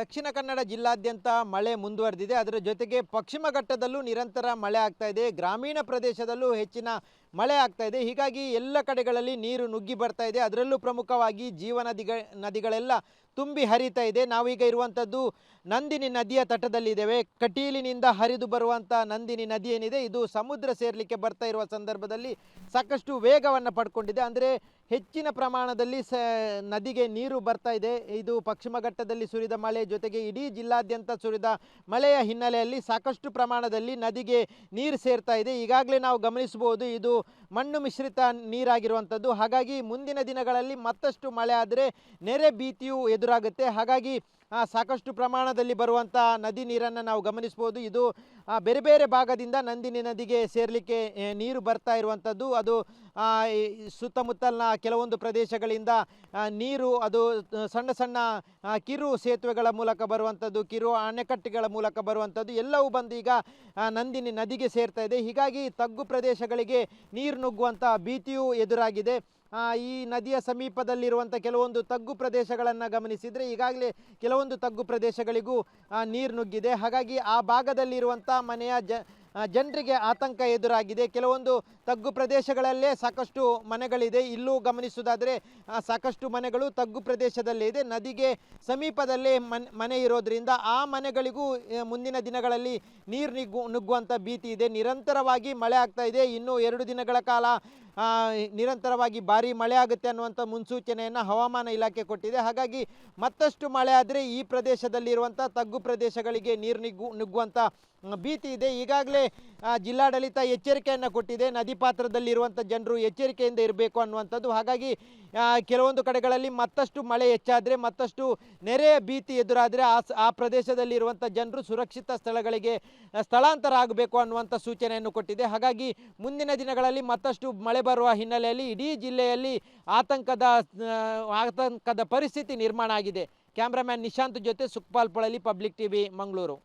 ದಕ್ಷಿಣ ಕನ್ನಡ ಜಿಲ್ಲಾದ್ಯಂತ ಮಳೆ ಮುಂದುವರೆದಿದೆ. ಅದರ ಜೊತೆಗೆ ಪಶ್ಚಿಮ ಘಟ್ಟದಲ್ಲೂ ನಿರಂತರ ಮಳೆ ಆಗ್ತಾ ಇದೆ. ಗ್ರಾಮೀಣ ಪ್ರದೇಶದಲ್ಲೂ ಹೆಚ್ಚಿನ ಮಳೆ ಆಗ್ತಾ ಇದೆ. ಹೀಗಾಗಿ ಎಲ್ಲ ಕಡೆಗಳಲ್ಲಿ ನೀರು ನುಗ್ಗಿ ಬರ್ತಾ ಇದೆ. ಅದರಲ್ಲೂ ಪ್ರಮುಖವಾಗಿ ಜೀವ ನದಿಗ ನದಿಗಳೆಲ್ಲ ತುಂಬಿ ಹರಿತಾ ಇದೆ. ನಾವೀಗ ಇರುವಂಥದ್ದು ನಂದಿನಿ ನದಿಯ ತಟದಲ್ಲಿದ್ದೇವೆ. ಕಟೀಲಿನಿಂದ ಹರಿದು ಬರುವಂಥ ನಂದಿನಿ ನದಿ ಏನಿದೆ, ಇದು ಸಮುದ್ರ ಸೇರಲಿಕ್ಕೆ ಬರ್ತಾ ಇರುವ ಸಂದರ್ಭದಲ್ಲಿ ಸಾಕಷ್ಟು ವೇಗವನ್ನು ಪಡ್ಕೊಂಡಿದೆ. ಅಂದರೆ ಹೆಚ್ಚಿನ ಪ್ರಮಾಣದಲ್ಲಿ ಸ, ನದಿಗೆ ನೀರು ಬರ್ತಾ ಇದೆ. ಇದು ಪಶ್ಚಿಮ ಘಟ್ಟದಲ್ಲಿ ಸುರಿದ ಮಳೆ, ಜೊತೆಗೆ ಇಡೀ ಜಿಲ್ಲಾದ್ಯಂತ ಸುರಿದ ಮಳೆಯ ಹಿನ್ನೆಲೆಯಲ್ಲಿ ಸಾಕಷ್ಟು ಪ್ರಮಾಣದಲ್ಲಿ ನದಿಗೆ ನೀರು ಸೇರ್ತಾ ಇದೆ. ಈಗಾಗಲೇ ನಾವು ಗಮನಿಸಬಹುದು, ಇದು ಮಣ್ಣು ಮಿಶ್ರಿತ ನೀರಾಗಿರುವಂಥದ್ದು. ಹಾಗಾಗಿ ಮುಂದಿನ ದಿನಗಳಲ್ಲಿ ಮತ್ತಷ್ಟು ಮಳೆ ಆದರೆ ನೆರೆ ಭೀತಿಯು ಎದುರಾಗುತ್ತೆ. ಹಾಗಾಗಿ ಸಾಕಷ್ಟು ಪ್ರಮಾಣದಲ್ಲಿ ಬರುವಂಥ ನದಿ ನೀರನ್ನು ನಾವು ಗಮನಿಸ್ಬೋದು. ಇದು ಬೇರೆ ಬೇರೆ ಭಾಗದಿಂದ ನಂದಿನಿ ನದಿಗೆ ಸೇರಲಿಕ್ಕೆ ನೀರು ಬರ್ತಾ ಇರುವಂಥದ್ದು ಅದು ಸುತ್ತಮುತ್ತಲಿನ ಕೆಲವೊಂದು ಪ್ರದೇಶಗಳಿಂದ ನೀರು, ಅದು ಸಣ್ಣ ಸಣ್ಣ ಕಿರು ಸೇತುವೆಗಳ ಮೂಲಕ ಬರುವಂಥದ್ದು ಕಿರು ಅಣೆಕಟ್ಟೆಗಳ ಮೂಲಕ ಬರುವಂಥದ್ದು ಎಲ್ಲವೂ ಬಂದು ಈಗ ನಂದಿನಿ ನದಿಗೆ ಸೇರ್ತಾ ಇದೆ. ಹೀಗಾಗಿ ತಗ್ಗು ಪ್ರದೇಶಗಳಿಗೆ ನೀರು ನುಗ್ಗುವಂಥ ಭೀತಿಯೂ ಎದುರಾಗಿದೆ. ಈ ನದಿಯ ಸಮೀಪದಲ್ಲಿರುವಂಥ ಕೆಲವೊಂದು ತಗ್ಗು ಪ್ರದೇಶಗಳನ್ನು ಗಮನಿಸಿದರೆ ಈಗಾಗಲೇ ಕೆಲವೊಂದು ತಗ್ಗು ಪ್ರದೇಶಗಳಿಗೂ ನೀರು ನುಗ್ಗಿದೆ. ಹಾಗಾಗಿ ಆ ಭಾಗದಲ್ಲಿರುವಂಥ ಮನೆಯ ಜನರಿಗೆ ಆತಂಕ ಎದುರಾಗಿದೆ. ಕೆಲವೊಂದು ತಗ್ಗು ಪ್ರದೇಶಗಳಲ್ಲೇ ಸಾಕಷ್ಟು ಮನೆಗಳಿದೆ. ಇಲ್ಲೂ ಗಮನಿಸುವುದಾದರೆ ಸಾಕಷ್ಟು ಮನೆಗಳು ತಗ್ಗು ಪ್ರದೇಶದಲ್ಲೇ ಇದೆ. ನದಿಗೆ ಸಮೀಪದಲ್ಲೇ ಮನ್ ಇರೋದ್ರಿಂದ ಆ ಮನೆಗಳಿಗೂ ಮುಂದಿನ ದಿನಗಳಲ್ಲಿ ನೀರು ನುಗ್ಗು, ನುಗ್ಗುವಂಥ ಭೀತಿ ಇದೆ. ನಿರಂತರವಾಗಿ ಮಳೆ ಆಗ್ತಾ ಇದೆ. ಇನ್ನೂ ಎರಡು ದಿನಗಳ ಕಾಲ ನಿರಂತರವಾಗಿ ಭಾರಿ ಮಳೆ ಆಗುತ್ತೆ ಅನ್ನುವಂಥ ಮುನ್ಸೂಚನೆಯನ್ನು ಹವಾಮಾನ ಇಲಾಖೆ ಕೊಟ್ಟಿದೆ. ಹಾಗಾಗಿ ಮತ್ತಷ್ಟು ಮಳೆ ಆದರೆ ಈ ಪ್ರದೇಶದಲ್ಲಿರುವಂಥ ತಗ್ಗು ಪ್ರದೇಶಗಳಿಗೆ ನೀರು ನಿಗ್ಗು, ನುಗ್ಗುವಂಥ ಭೀತಿ ಇದೆ. ಈಗಾಗಲೇ ಜಿಲ್ಲಾಡಳಿತ ಎಚ್ಚರಿಕೆಯನ್ನು ಕೊಟ್ಟಿದೆ. ನದಿ ಪಾತ್ರದಲ್ಲಿರುವಂಥ ಜನರು ಎಚ್ಚರಿಕೆಯಿಂದ ಇರಬೇಕು ಅನ್ನುವಂಥದ್ದು. ಹಾಗಾಗಿ ಕೆಲವೊಂದು ಕಡೆಗಳಲ್ಲಿ ಮತ್ತಷ್ಟು ಮಳೆ ಹೆಚ್ಚಾದರೆ, ಮತ್ತಷ್ಟು ನೆರೆಯ ಭೀತಿ ಎದುರಾದರೆ ಆ ಆ ಪ್ರದೇಶದಲ್ಲಿರುವಂಥ ಜನರು ಸುರಕ್ಷಿತ ಸ್ಥಳಗಳಿಗೆ, ಸ್ಥಳಾಂತರ ಆಗಬೇಕು ಅನ್ನುವಂಥ ಸೂಚನೆಯನ್ನು ಕೊಟ್ಟಿದೆ. ಹಾಗಾಗಿ ಮುಂದಿನ ದಿನಗಳಲ್ಲಿ ಮತ್ತಷ್ಟು ಮಳೆ ಬರುವ ಹಿನ್ನೆಲೆಯಲ್ಲಿ ಇಡೀ ಜಿಲ್ಲೆಯಲ್ಲಿ ಆತಂಕದ ಆತಂಕದ ಪರಿಸ್ಥಿತಿ ನಿರ್ಮಾಣ ಆಗಿದೆ. ಕ್ಯಾಮ್ರಾಮ್ಯಾನ್ ನಿಶಾಂತ್ ಜೊತೆ ಸುಕ್ಪಾಲ್ ಪೊಳಲಿ, ಪಬ್ಲಿಕ್ ಟಿವಿ, ಮಂಗಳೂರು.